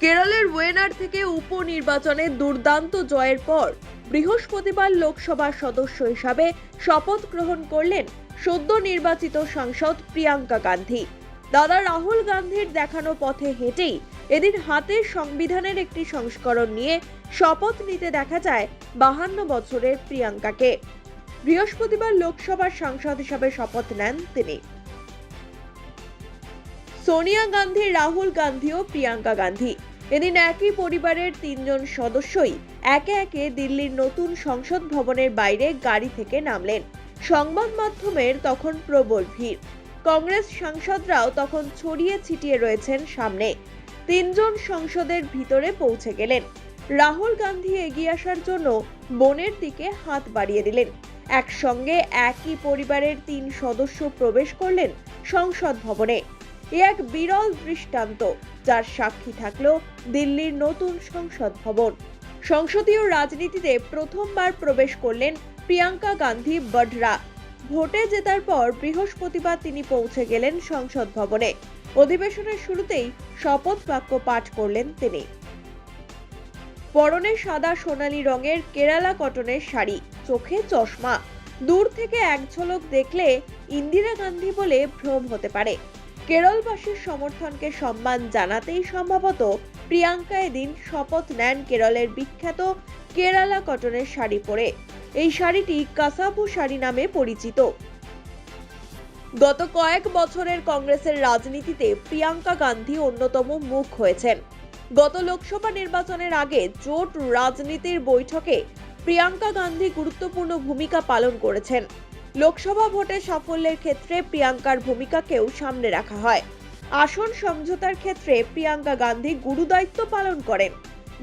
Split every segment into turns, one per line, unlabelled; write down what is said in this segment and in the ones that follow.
কেরলের ওয়েনার থেকে উপনির্বাচনে দুর্দান্ত জয়ের পর বৃহস্পতিবার লোকসভার সদস্য হিসাবে শপথ গ্রহণ করলেন সদ্য নির্বাচিত সাংসদ প্রিয়াঙ্কা গান্ধী। দাদা রাহুল গান্ধীর দেখানো পথে হেঁটেই এদিন হাতে সংবিধানের একটি সংস্করণ নিয়ে শপথ নিতে দেখা যায় বাহান্ন বছরের প্রিয়াঙ্কাকে। বৃহস্পতিবার লোকসভার সাংসদ হিসাবে শপথ নেন তিনি। সোনিয়া গান্ধী, রাহুল গান্ধী ও প্রিয়াঙ্কা গান্ধী। এদিন একই পরিবারের তিনজন সদস্যই একে একে দিল্লির নতুন সংসদ ভবনের বাইরে গাড়ি থেকে নামলেন। সংবাদ মাধ্যমের তখন প্রবল ভিড়। কংগ্রেস সাংসদরাও তখন ছড়িয়ে ছিটিয়ে রয়েছেন সামনে। তিনজন সংসদের ভিতরে পৌঁছে গেলেন। রাহুল গান্ধী এগিয়ে আসার জন্য বোনের দিকে হাত বাড়িয়ে দিলেন। একসঙ্গে একই পরিবারের তিন সদস্য প্রবেশ করলেন সংসদ ভবনে। এ এক বিরল দৃষ্টান্ত, যার সাক্ষী থাকল দিল্লির নতুন সংসদ ভবন। সংসদীয় রাজনীতিতে প্রথমবার প্রবেশ করলেন প্রিয়াঙ্কা গান্ধী বঢরা ভোটে জেতার পর বৃহস্পতিবার তিনি পৌঁছে গেলেন সংসদ ভবনে। অধিবেশনের শুরুতেই শপথ বাক্য পাঠ করলেন তিনি। পরনে সাদা সোনালী রঙের কেরালা কটনের শাড়ি, চোখে চশমা। দূর থেকে এক ঝলক দেখলে ইন্দিরা গান্ধী বলে ভ্রম হতে পারে। কেরলবাসীর সমর্থনকে সম্মান জানাতেই সম্ভবত প্রিয়াঙ্কা এদিন শপথ নেন কেরলের বিখ্যাত কেরালা কটনের শাড়ি পরে। এই শাড়িটি কাসাবু শাড়ি নামে পরিচিত। গত কয়েক বছরের কংগ্রেসের রাজনীতিতে প্রিয়াঙ্কা গান্ধী অন্যতম মুখ হয়েছেন। গত লোকসভা নির্বাচনের আগে জোট রাজনীতির বৈঠকে প্রিয়াঙ্কা গান্ধী গুরুত্বপূর্ণ ভূমিকা পালন করেছেন। লোকসভা ভোটে সাফল্যের ক্ষেত্রে প্রিয়াঙ্কার ভূমিকাকেও সামনে রাখা হয়। আসন সমঝোতার ক্ষেত্রে প্রিয়াঙ্কা গান্ধী গুরুদায়িত্ব পালন করেন।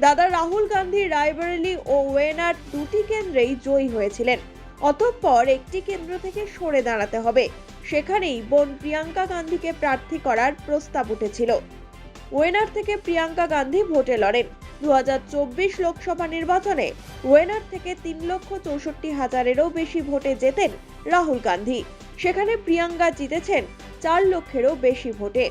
দাদা রাহুল গান্ধী রায়বেরেলি ও ওয়েনার দুটি কেন্দ্রেই জয়ী হয়েছিলেন। অতঃপর একটি কেন্দ্র থেকে সরে দাঁড়াতে হবে। সেখানেই বোন প্রিয়াঙ্কা গান্ধীকে প্রার্থী করার প্রস্তাব উঠেছিল। ওয়েনার থেকে প্রিয়াঙ্কা গান্ধী ভোটে লড়েন। দু হাজার চব্বিশ লোকসভা নির্বাচনে ওয়েনার থেকে তিন লক্ষ চৌষট্টি হাজারেরও বেশি ভোটে জেতেন রাহুল গান্ধী। সেখানে প্রিয়াঙ্কা জিতেছেন চার লক্ষেরও বেশি ভোটে।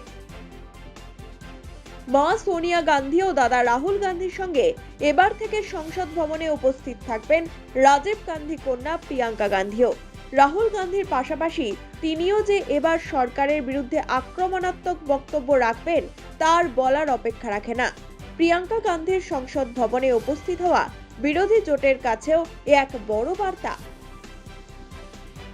মা সোনিয়া গান্ধী ও দাদা রাহুল গান্ধীর সঙ্গে এবার থেকে সংসদ ভবনে উপস্থিত থাকবেন রাজীব গান্ধী কন্যা প্রিয়াঙ্কা গান্ধীও। রাহুল গান্ধীর পাশাপাশি তিনিও যে এবার সরকারের বিরুদ্ধে আক্রমণাত্মক বক্তব্য রাখবেন, তার বলার অপেক্ষা রাখে না। প্রিয়াঙ্কা গান্ধীর সংসদ ভবনে উপস্থিত হওয়া বিরোধী জোটের কাছেও এ এক বড় বার্তা।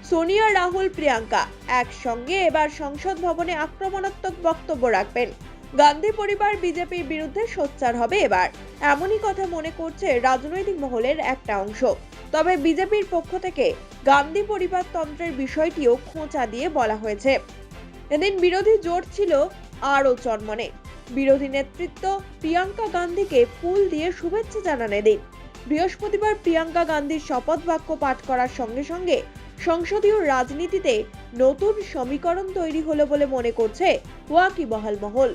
সোনিয়া, রাহুল, প্রিয়াঙ্কা একসঙ্গে এবার সংসদ ভবনে আক্রমণাত্মক বক্তব্য রাখবেন। গান্ধী পরিবার বিজেপির বিরুদ্ধে সোচ্চার হবে এবার। এমনই কথা মনে করছে রাজনৈতিক মহলের একটা অংশ। তবে বিজেপির পক্ষ থেকে গান্ধী পরিবার তন্ত্রের বিষয়টিও খোঁচা দিয়ে বলা হয়েছে। এদিন বিরোধী জোট ছিল আরও চনমনে বিরোধী নেতৃত্ব প্রিয়াঙ্কা গান্ধীকে ফুল দিয়ে শুভেচ্ছা জানান এদিন। বৃহস্পতিবার প্রিয়াঙ্কা গান্ধীর শপথ বাক্য পাঠ করার সঙ্গে সঙ্গে সংসদীয় রাজনীতিতে নতুন সমীকরণ তৈরি হলো বলে মনে করছে ওয়াকিবহাল মহল।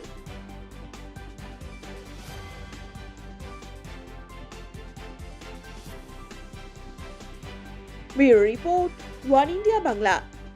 Bureau report, one India Bangla.